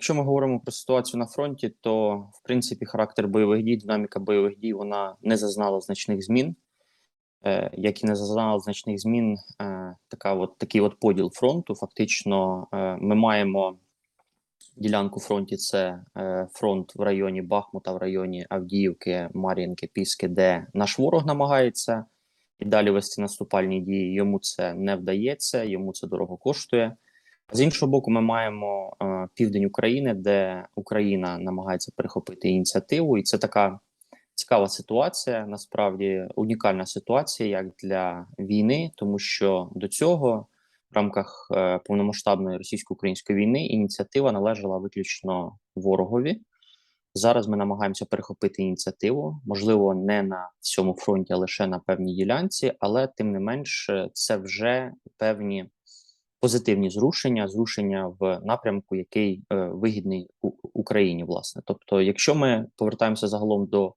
Якщо ми говоримо про ситуацію на фронті, то в принципі характер бойових дій, динаміка бойових дій вона не зазнала значних змін. Е, Як і не зазнала значних змін, е, така от такий от поділ фронту. Фактично, е, ми маємо ділянку фронті: це е, фронт в районі Бахмута, в районі Авдіївки, Мар'їнки, Піски, де наш ворог намагається і далі вести наступальні дії. Йому це не вдається, йому це дорого коштує. З іншого боку, ми маємо е, південь України, де Україна намагається перехопити ініціативу, і це така цікава ситуація. Насправді унікальна ситуація як для війни, тому що до цього в рамках е, повномасштабної російсько-української війни ініціатива належала виключно ворогові. Зараз ми намагаємося перехопити ініціативу, можливо, не на всьому фронті, а лише на певній ділянці, але тим не менш, це вже певні позитивні зрушення, зрушення в напрямку, який е, вигідний Україні, власне. Тобто, якщо ми повертаємося загалом до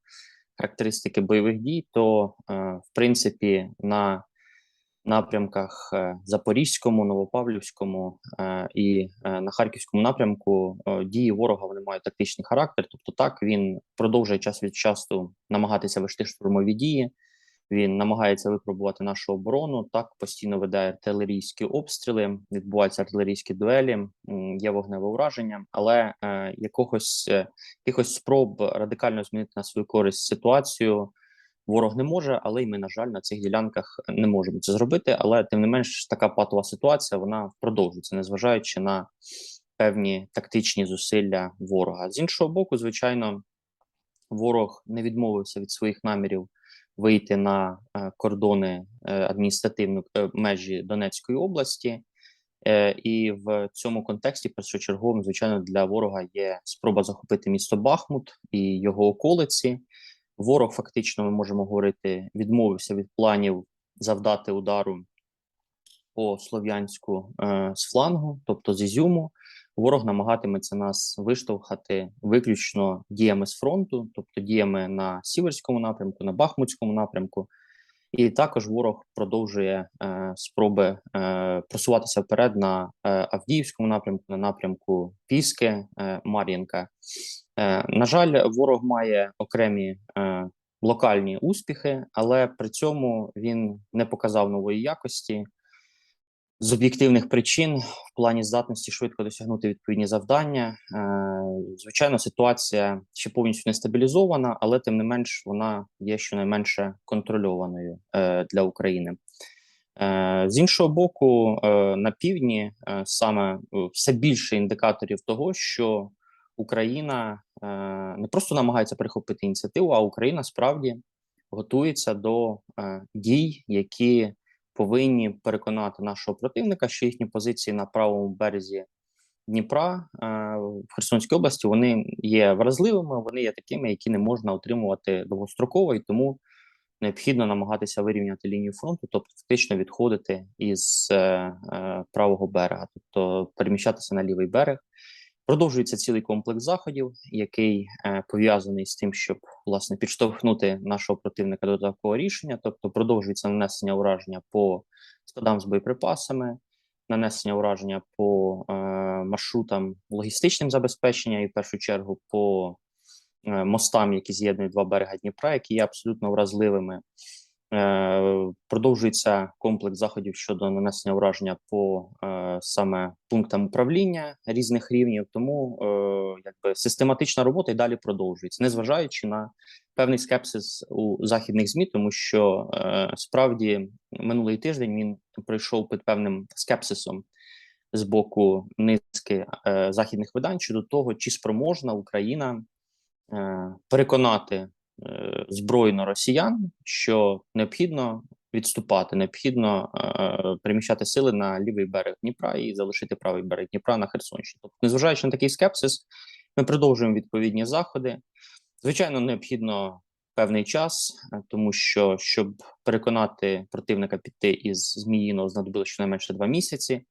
характеристики бойових дій, то е, в принципі на напрямках е, Запорізькому, Новопавлівському е, і на Харківському напрямку дії ворога вони мають тактичний характер. Тобто, так він продовжує час від часу намагатися вести штурмові дії. Він намагається випробувати нашу оборону. Так постійно веде артилерійські обстріли, відбуваються артилерійські дуелі, є вогневе ураження, але е, якогось е, якихось спроб радикально змінити на свою користь ситуацію ворог не може, але й ми, на жаль, на цих ділянках не можемо це зробити. Але тим не менш, така патова ситуація вона продовжується, незважаючи на певні тактичні зусилля ворога. З іншого боку, звичайно, ворог не відмовився від своїх намірів вийти на е, кордони е, адміністративної е, межі Донецької області. І в цьому контексті першочерговим, звичайно, для ворога є спроба захопити місто Бахмут і його околиці. Ворог, фактично, ми можемо говорити, відмовився від планів завдати удару по Слов'янську з флангу, тобто з Ізюму. Ворог намагатиметься нас виштовхати виключно діями з фронту, тобто діями на Сіверському напрямку, на Бахмутському напрямку. І також ворог продовжує е, спроби е, просуватися вперед на е, Авдіївському напрямку, на напрямку Піски, е, Мар'їнка. Е, на жаль, ворог має окремі е, локальні успіхи, але при цьому він не показав нової якості з об'єктивних причин в плані здатності швидко досягнути відповідні завдання. Е, звичайно, ситуація ще повністю не стабілізована, але тим не менш вона є щонайменше контрольованою е, для України. Е, з іншого боку, на півдні саме все більше індикаторів того, що Україна не просто намагається перехопити ініціативу, а Україна справді готується до дій, які повинні переконати нашого противника, що їхні позиції на правому березі Дніпра е, в Херсонській області вони є вразливими, вони є такими, які не можна отримувати довгостроково, і тому необхідно намагатися вирівняти лінію фронту, тобто фактично відходити із е, е, правого берега, тобто переміщатися на лівий берег. Продовжується цілий комплекс заходів, який е, пов'язаний з тим, щоб власне підштовхнути нашого противника до такого рішення. Тобто, продовжується нанесення ураження по складам з боєприпасами, нанесення ураження по е, маршрутам логістичним забезпечення, і в першу чергу по е, мостам, які з'єднують два берега Дніпра, які є абсолютно вразливими. Е, Продовжується комплекс заходів щодо нанесення ураження по е, саме пунктам управління різних рівнів. Тому е, якби систематична робота і далі продовжується, незважаючи на певний скепсис у західних змі, тому що справді минулий тиждень він пройшов під певним скепсисом з боку низки е, західних видань щодо того, чи спроможна Україна е, переконати збройно росіян, що необхідно відступати, необхідно е, переміщати сили на лівий берег Дніпра і залишити правий берег Дніпра на Херсонщині. Тобто, незважаючи на такий скепсис, ми продовжуємо відповідні заходи. Звичайно, необхідно певний час, е, тому що щоб переконати противника піти із Зміїного знадобилося щонайменше два місяці.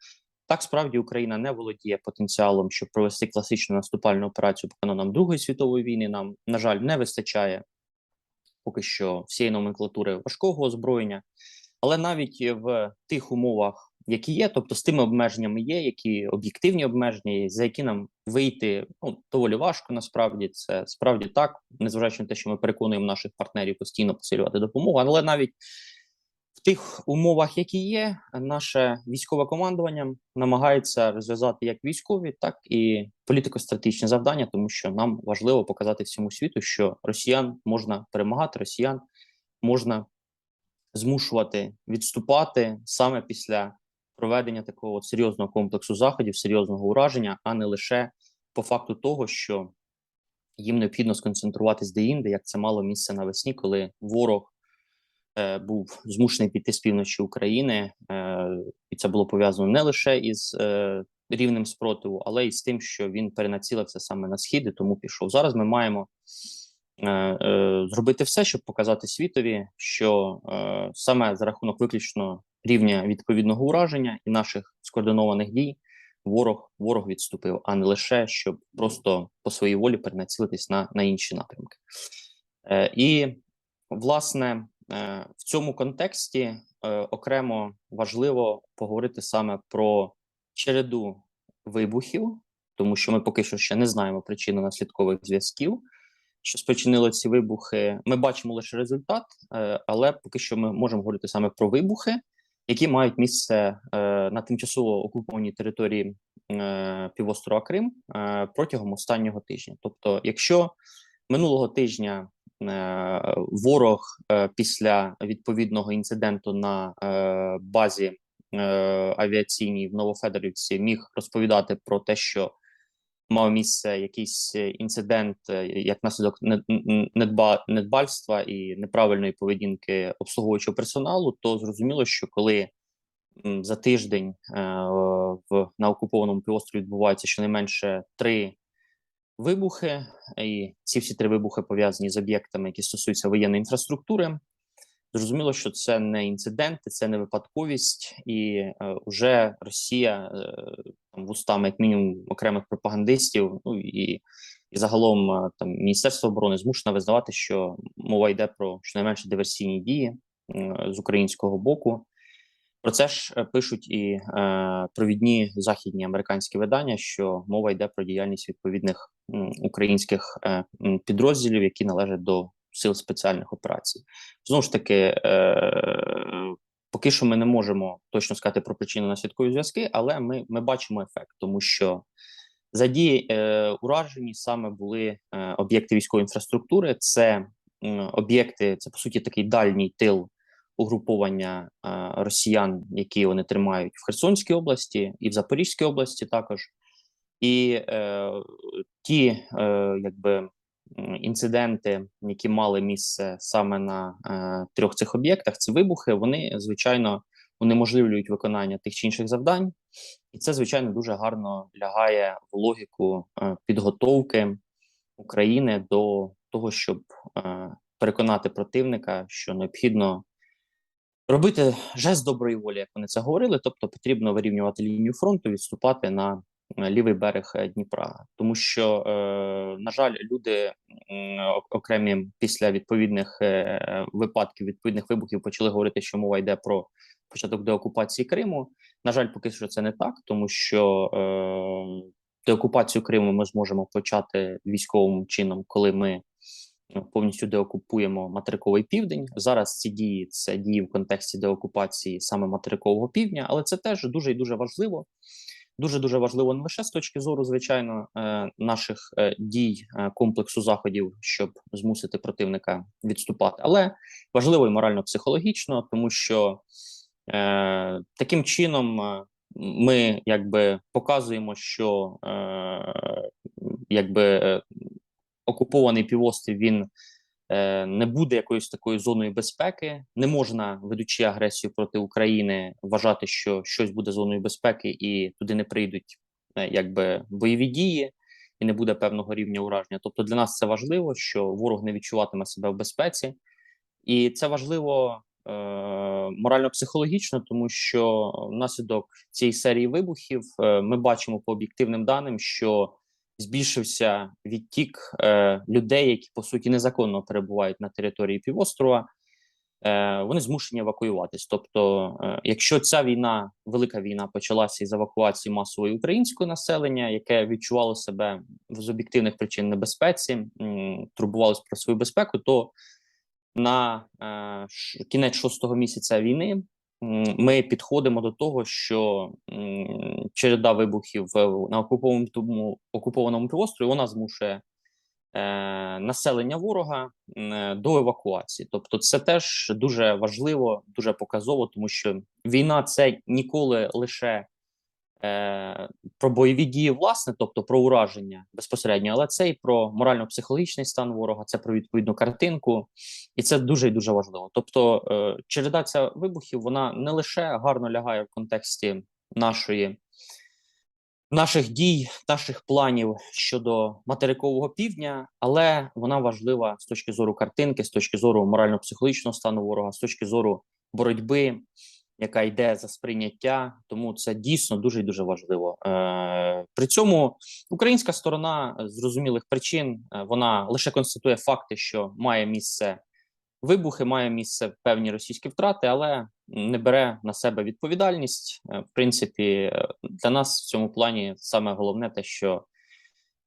Так, справді Україна не володіє потенціалом, щоб провести класичну наступальну операцію по канонам Другої світової війни. Нам, на жаль, не вистачає поки що всієї номенклатури важкого озброєння. Але навіть в тих умовах, які є, тобто з тими обмеженнями є, які об'єктивні обмеження, за які нам вийти ну доволі важко. Насправді це справді так, незважаючи на те, що ми переконуємо наших партнерів постійно посилювати допомогу, але навіть тих умовах, які є, наше військове командування намагається розв'язати як військові, так і політико-стратегічні завдання, тому що нам важливо показати всьому світу, що росіян можна перемагати, росіян можна змушувати відступати саме після проведення такого серйозного комплексу заходів, серйозного ураження, а не лише по факту того, що їм необхідно сконцентруватись деінде, як це мало місце навесні, коли ворог був змушений піти з півночі України, е, і це було пов'язано не лише із е, рівнем спротиву, але й з тим, що він перенацілився саме на схід, і тому пішов. Зараз ми маємо е, е, зробити все, щоб показати світові, що е, саме за рахунок виключно рівня відповідного ураження і наших скоординованих дій ворог ворог відступив, а не лише щоб просто по своїй волі перенацілитись на, на інші напрямки. Е, і власне е, в цьому контексті е, окремо важливо поговорити саме про череду вибухів, тому що ми поки що ще не знаємо причину наслідкових зв'язків. Що спричинило ці вибухи? Ми бачимо лише результат, е, але поки що ми можемо говорити саме про вибухи, які мають місце е, на тимчасово окупованій території е, півострова Крим е, протягом останнього тижня. Тобто, якщо минулого тижня е, ворог е, після відповідного інциденту на е, базі е, авіаційній в Новофедорівці міг розповідати про те, що мав місце якийсь е, інцидент, е, як наслідок недба недбальства і неправильної поведінки обслуговуючого персоналу, то зрозуміло, що коли за тиждень е, в на окупованому півострові відбувається щонайменше три вибухи, і ці всі три вибухи пов'язані з об'єктами, які стосуються воєнної інфраструктури. Зрозуміло, що це не інциденти, це не випадковість, і е, вже Росія е, там вустами, як мінімум, окремих пропагандистів, ну і, і загалом е, там Міністерство оборони змушено визнавати, що мова йде про щонайменше диверсійні дії е, з українського боку. Про це ж е, пишуть і е, провідні західні американські видання, що мова йде про діяльність відповідних українських е, підрозділів, які належать до сил спеціальних операцій. Знову ж таки, е, поки що ми не можемо точно сказати про причинно наслідкові зв'язки, але ми, ми бачимо ефект, тому що задії е, уражені саме були е, об'єкти військової інфраструктури. Це м, об'єкти, це по суті такий дальній тил угруповання е, росіян, які вони тримають в Херсонській області і в Запорізькій області також. І е, ті, е, якби інциденти, які мали місце саме на е, трьох цих об'єктах, ці вибухи, вони звичайно унеможливлюють виконання тих чи інших завдань, і це звичайно дуже гарно лягає в логіку е, підготовки України до того, щоб е, переконати противника, що необхідно робити жест доброї волі, як вони це говорили. Тобто потрібно вирівнювати лінію фронту, відступати на е, лівий берег е, Дніпра, тому що, е, на жаль, люди окремі після відповідних випадків, відповідних вибухів почали говорити, що мова йде про початок деокупації Криму. На жаль, поки що це не так, тому що деокупацію Криму ми зможемо почати військовим чином, коли ми повністю деокупуємо материковий південь. Зараз ці дії це дії в контексті деокупації саме материкового півдня, але це теж дуже і дуже важливо. Дуже дуже важливо не лише з точки зору, звичайно, е, наших е, дій е, комплексу заходів, щоб змусити противника відступати, але важливо і морально-психологічно, тому що е, таким чином е, ми якби показуємо, що е, якби е, окупований півострів він е, не буде якоюсь такою зоною безпеки. Не можна, ведучи агресію проти України, вважати, що щось буде зоною безпеки, і туди не прийдуть е, якби бойові дії, і не буде певного рівня ураження. Тобто для нас це важливо, що ворог не відчуватиме себе в безпеці, і це важливо. е, Морально-психологічно, тому що внаслідок цієї серії вибухів е, ми бачимо по об'єктивним даним, що збільшився відтік е, людей, які по суті незаконно перебувають на території півострова. е, вони змушені евакуюватись. Тобто, е, якщо ця війна, велика війна, почалася із евакуації масової українського населення, яке відчувало себе з об'єктивних причин небезпеці, турбувалось про свою безпеку, то на е, кінець шостого місяця війни ми підходимо до того, що череда вибухів на окупованому окупованому півострові вона змушує е, населення ворога до евакуації. Тобто, це теж дуже важливо, дуже показово, тому що війна це ніколи лише е, про бойові дії, власне, тобто про ураження безпосередньо, але це і про морально-психологічний стан ворога, це про відповідну картинку, і це дуже і дуже важливо. Тобто, е, череда ця вибухів вона не лише гарно лягає в контексті нашої. Наших дій, наших планів щодо материкового півдня, але вона важлива з точки зору картинки, з точки зору морально-психологічного стану ворога, з точки зору боротьби, яка йде за сприйняття. Тому це дійсно дуже і дуже важливо. Е, при цьому українська сторона з зрозумілих причин е, вона лише констатує факти, що має місце вибухи, має місце певні російські втрати, але не бере на себе відповідальність. Е, В принципі, е, для нас в цьому плані саме головне те, що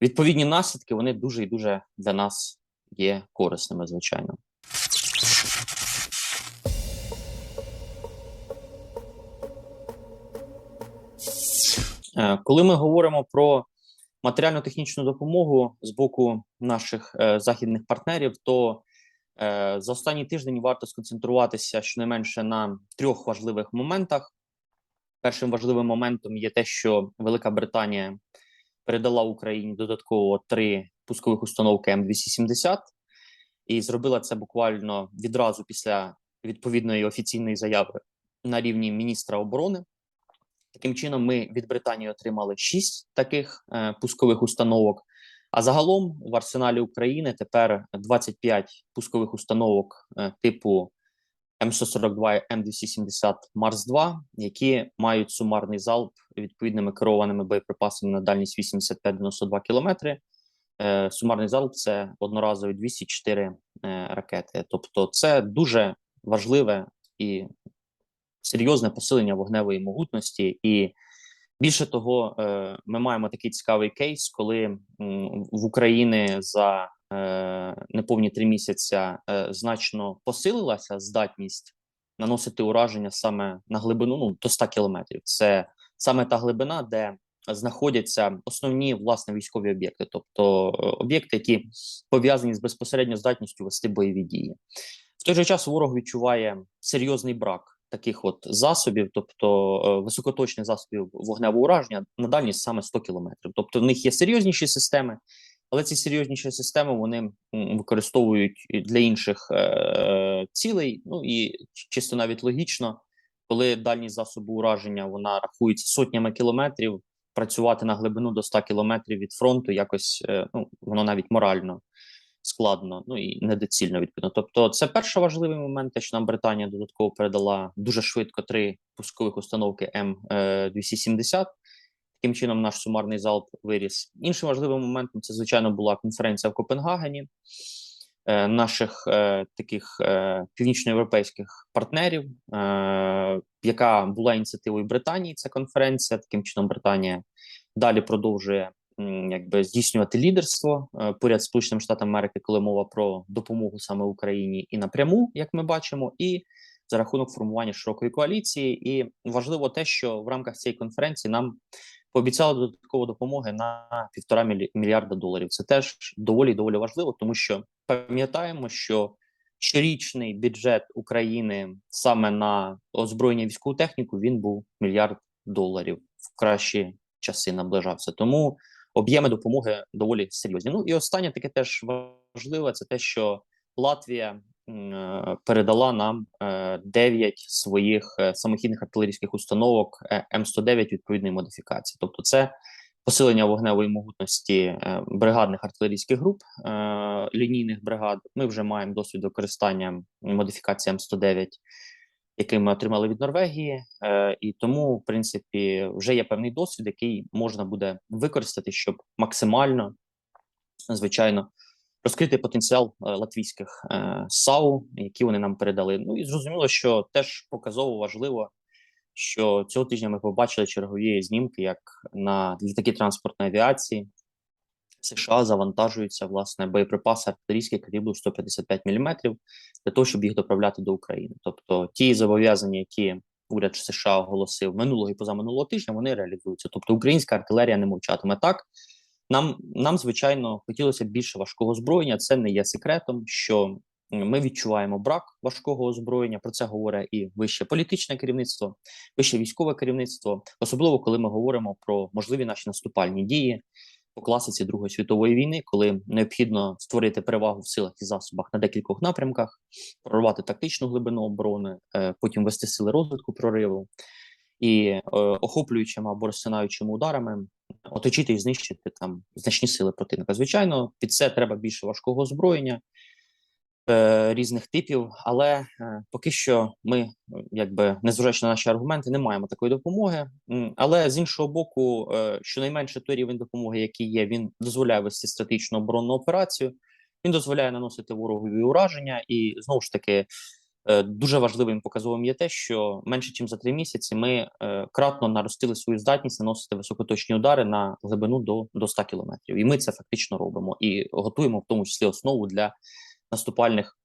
відповідні наслідки вони дуже і дуже для нас є корисними, звичайно. Коли ми говоримо про матеріально-технічну допомогу з боку наших е, західних партнерів, то е, за останній тиждень варто сконцентруватися щонайменше на трьох важливих моментах. Першим важливим моментом є те, що Велика Британія передала Україні додатково три пускових установки М270, і зробила це буквально відразу після відповідної офіційної заяви на рівні міністра оборони. Таким чином, ми від Британії отримали шість таких е, пускових установок. А загалом в арсеналі України тепер 25 пускових установок е, типу М142 М270 Марс 2 які мають сумарний залп відповідними керованими боєприпасами на дальність 85-92 кілометри. Е, сумарний залп це одноразові 204 е, ракети. Тобто, це дуже важливе і серйозне посилення вогневої могутності. І більше того, е, ми маємо такий цікавий кейс, коли в Україні за е, неповні три місяця е, значно посилилася здатність наносити ураження саме на глибину ну, до 100 кілометрів. Це саме та глибина, де знаходяться основні власне військові об'єкти, тобто об'єкти, які пов'язані з безпосередньо здатністю вести бойові дії. В той же час ворог відчуває серйозний брак таких от засобів, тобто е, високоточних засобів вогневого ураження на дальність саме 100 кілометрів. Тобто в них є серйозніші системи, але ці серйозніші системи вони використовують для інших е, цілей. Ну і чисто навіть логічно, коли дальність засобу ураження вона рахується сотнями кілометрів, працювати на глибину до 100 кілометрів від фронту якось е, ну воно навіть морально складно, ну і недоцільно відповідно. Тобто, це перший важливий момент, те, що нам Британія додатково передала дуже швидко три пускових установки М 270 Таким чином, наш сумарний залп виріс. Іншим важливим моментом це, звичайно, була конференція в Копенгагені е, наших е, таких е, північноєвропейських партнерів, е, яка була ініціативою Британії. Ця конференція. Таким чином, Британія далі продовжує якби здійснювати лідерство е, поряд з Сполученими Штатами Америки, коли мова про допомогу саме Україні і напряму, як ми бачимо, і за рахунок формування широкої коаліції. І важливо те, що в рамках цієї конференції нам пообіцяли додаткову допомоги на півтора мільярда доларів. Це теж доволі доволі важливо, тому що пам'ятаємо, що щорічний бюджет України саме на озброєння військову техніку він був мільярд доларів в кращі часи наближався. Тому об'єми допомоги доволі серйозні. Ну і останнє таке теж важливе: це те, що Латвія е, передала нам е, 9 своїх е, самохідних артилерійських установок е, М109 відповідної модифікації. Тобто, це посилення вогневої могутності бригадних артилерійських груп лінійних бригад. Ми вже маємо досвід використання модифікації М109, який ми отримали від Норвегії, е, і тому, в принципі, вже є певний досвід, який можна буде використати, щоб максимально, звичайно, розкрити потенціал е, латвійських е, САУ, які вони нам передали. Ну і зрозуміло, що теж показово важливо, що цього тижня ми побачили чергові знімки, як на літаки транспортної авіації США завантажуються власне боєприпаси артилерійські калібру 155 мм для того, щоб їх доправляти до України. Тобто ті зобов'язання, які уряд США оголосив минулого і позаминулого тижня, вони реалізуються. Тобто українська артилерія не мовчатиме так. Нам, нам звичайно, хотілося більше важкого озброєння. Це не є секретом, що ми відчуваємо брак важкого озброєння. Про це говорить і вище політичне керівництво, вище військове керівництво, особливо коли ми говоримо про можливі наші наступальні дії по класиці Другої світової війни, коли необхідно створити перевагу в силах і засобах на декількох напрямках, прорвати тактичну глибину оборони, е, потім вести сили розвитку прориву і е, охоплюючими або розсинаючими ударами оточити і знищити там значні сили противника. Звичайно, під це треба більше важкого озброєння різних типів, але е, поки що ми, е, якби незважаючи на наші аргументи, не маємо такої допомоги. Але з іншого боку, е, щонайменше той рівень допомоги, який є, він дозволяє вести стратегічну оборонну операцію. Він дозволяє наносити ворогові ураження, і знову ж таки е, дуже важливим показовим є те, що менше ніж за три місяці ми е, кратно наростили свою здатність наносити високоточні удари на глибину до, до 100 кілометрів. І ми це фактично робимо і готуємо в тому числі основу для наступальних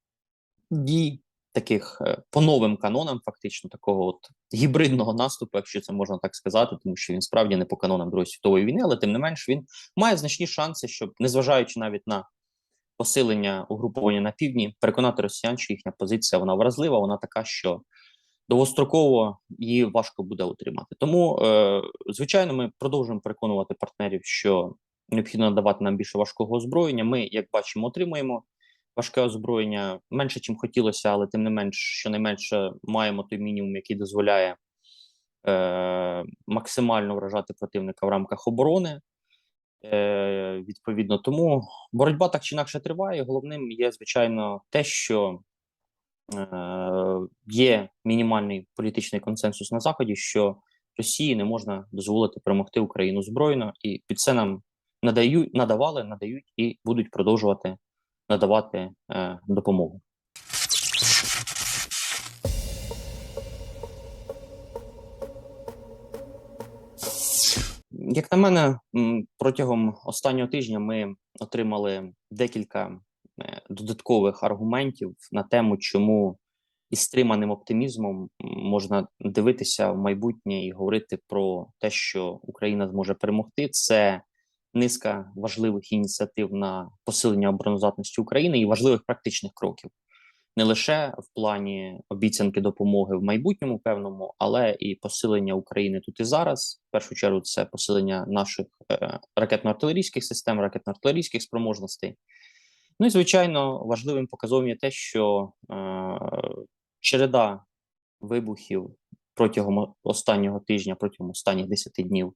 дій, таких е, по новим канонам, фактично, такого от гібридного наступу, якщо це можна так сказати, тому що він справді не по канонам Другої світової війни, але тим не менш він має значні шанси, щоб незважаючи навіть на посилення угруповання на півдні, переконати росіян, що їхня позиція вона вразлива, вона така, що довгостроково її важко буде утримати. Тому, е, звичайно, ми продовжуємо переконувати партнерів, що необхідно надавати нам більше важкого озброєння. Ми, як бачимо, отримуємо важке озброєння менше, чим хотілося, але тим не менш, щонайменше маємо той мінімум, який дозволяє е, максимально вражати противника в рамках оборони. Е, Відповідно, тому боротьба так чи інакше триває. Головним є, звичайно, те, що е, є мінімальний політичний консенсус на заході, що Росії не можна дозволити перемогти Україну збройно, і під це нам надають, надавали, надають і будуть продовжувати надавати е, допомогу. Як на мене, протягом останнього тижня ми отримали декілька е, додаткових аргументів на тему, чому із стриманим оптимізмом можна дивитися в майбутнє і говорити про те, що Україна зможе перемогти. Це низка важливих ініціатив на посилення обороноздатності України і важливих практичних кроків. Не лише в плані обіцянки допомоги в майбутньому певному, але і посилення України тут і зараз. В першу чергу, це посилення наших е, ракетно-артилерійських систем, ракетно-артилерійських спроможностей. Ну і звичайно, важливим показовим є те, що е, череда вибухів протягом останнього тижня, протягом останніх 10 днів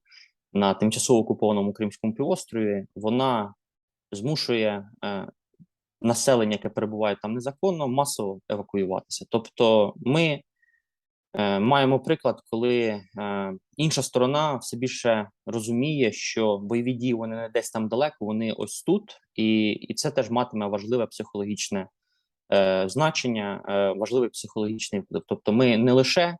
на тимчасово окупованому Кримському півострові, вона змушує е, населення, яке перебуває там незаконно, масово евакуюватися. Тобто, ми е, маємо приклад, коли е, інша сторона все більше розуміє, що бойові дії вони не десь там далеко, вони ось тут, і, і це теж матиме важливе психологічне значення, важливий психологічний вплив. Тобто, ми не лише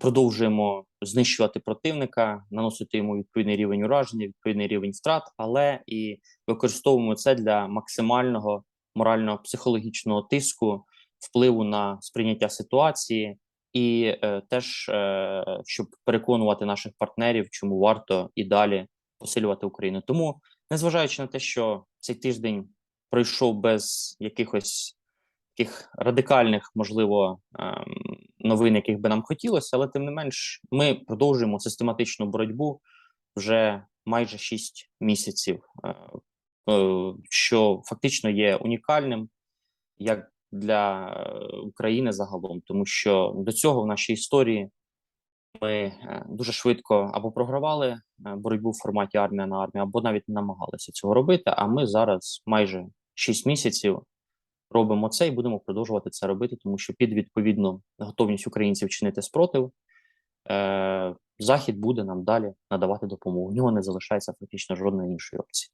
продовжуємо знищувати противника, наносити йому відповідний рівень ураження, відповідний рівень страт, але і використовуємо це для максимального морально-психологічного тиску, впливу на сприйняття ситуації, і е, теж е, щоб переконувати наших партнерів, чому варто і далі посилювати Україну. Тому, незважаючи на те, що цей тиждень пройшов без якихось таких радикальних, можливо, ем, новин, яких би нам хотілося, але тим не менш, ми продовжуємо систематичну боротьбу вже майже 6 місяців, е, е, що фактично є унікальним як для е, України загалом, тому що до цього в нашій історії ми дуже швидко або програвали боротьбу в форматі армія на армію, або навіть не намагалися цього робити. А ми зараз майже 6 місяців робимо це і будемо продовжувати це робити, тому що під відповідну готовність українців чинити спротив. Е, Захід буде нам далі надавати допомогу. У нього не залишається фактично жодної іншої опції.